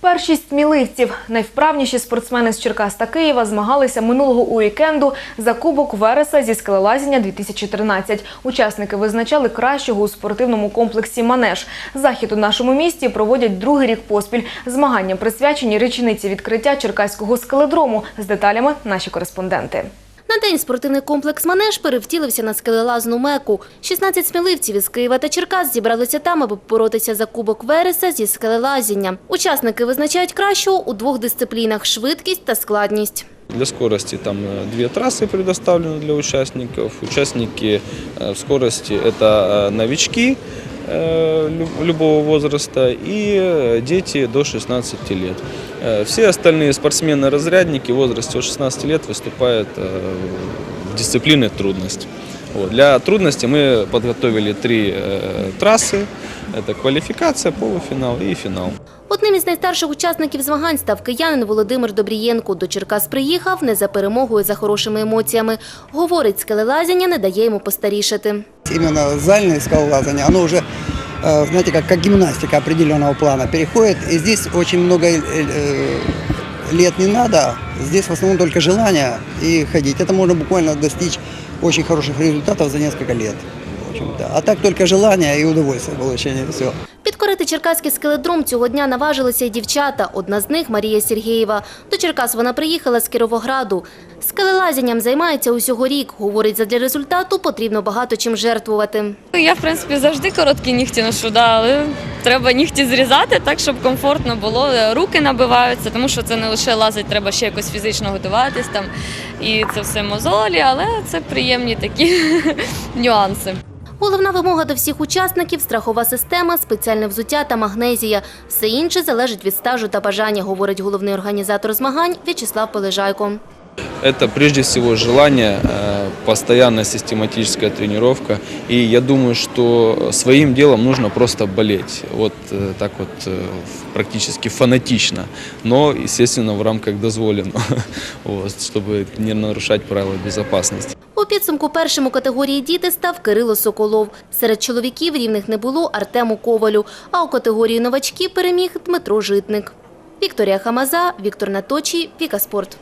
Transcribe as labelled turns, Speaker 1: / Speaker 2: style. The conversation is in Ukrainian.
Speaker 1: Першість сміливців. Найвправніші спортсмени з Черкас та Києва змагалися минулого уікенду за Кубок Вереса зі скелелазіння 2013. Учасники визначали кращого у спортивному комплексі «Манеж». Захід у нашому місті проводять другий рік поспіль. Змагання присвячені річниці відкриття Черкаського скеледрому. З деталями наші кореспонденти.
Speaker 2: На день спортивний комплекс «Манеж» перевтілився на скелелазну меку. 16 сміливців із Києва та Черкас зібралися там, аби боротися за кубок Вереса зі скелелазіння. Учасники визначають кращого у двох дисциплінах – швидкість та складність.
Speaker 3: Для скорости там э, две трассы предоставлены для участников. Участники э, в скорости это э, новички э, лю- любого возраста и э, дети до 16 лет. Э, Все остальные спортсмены-разрядники в возрасте от 16 лет выступают э, в дисциплине трудность. Вот. Для трудности мы подготовили три э, трассы. Это квалификация, полуфинал и финал.
Speaker 2: Одним із найстарших учасників змагань став киянин Володимир Добрієнко. До Черкас приїхав не за перемогою, за хорошими емоціями. Говорить, скелелазіння не дає йому постарішати.
Speaker 4: Именно зальное скалолазание, оно уже, э, знаете, как, как гимнастика определенного плана переходит. И здесь очень много э, э, лет не надо, здесь в основном только желание и ходить. Это можно буквально достичь очень хороших результатов за несколько лет. А так только желание и удовольствие получения, все.
Speaker 2: Черкаський скеледром цього дня наважилися й дівчата. Одна з них – Марія Сергієва. До Черкас вона приїхала з Кіровограду. Скелелазінням займається усього рік. Говорить, задля результату потрібно багато чим жертвувати.
Speaker 5: Я, в принципі, завжди короткі нігті ношу, да, але треба нігті зрізати так, щоб комфортно було. Руки набиваються, тому що це не лише лазить, треба ще якось фізично готуватись там. І це все мозолі, але це приємні такі нюанси.
Speaker 2: Головна вимога до всіх учасників – страхова система, спеціальне взуття та магнезія. Все інше залежить від стажу та бажання, говорить головний організатор змагань В'ячеслав Полежайко.
Speaker 3: Это прежде всего желание, э, постоянная систематическая тренировка. И я думаю, что своим делом нужно просто болеть. Вот э, так вот э, практически фанатично. Но, естественно, в рамках дозволенного, вот, чтобы не нарушать правила безопасности.
Speaker 2: Підсумку першим у категорії «Діти» став Кирило Соколов. Серед чоловіків рівних не було Артему Ковалю, а у категорії новачки переміг Дмитро Житник. Вікторія Хамаза, Віктор Наточій, Віка Спорт.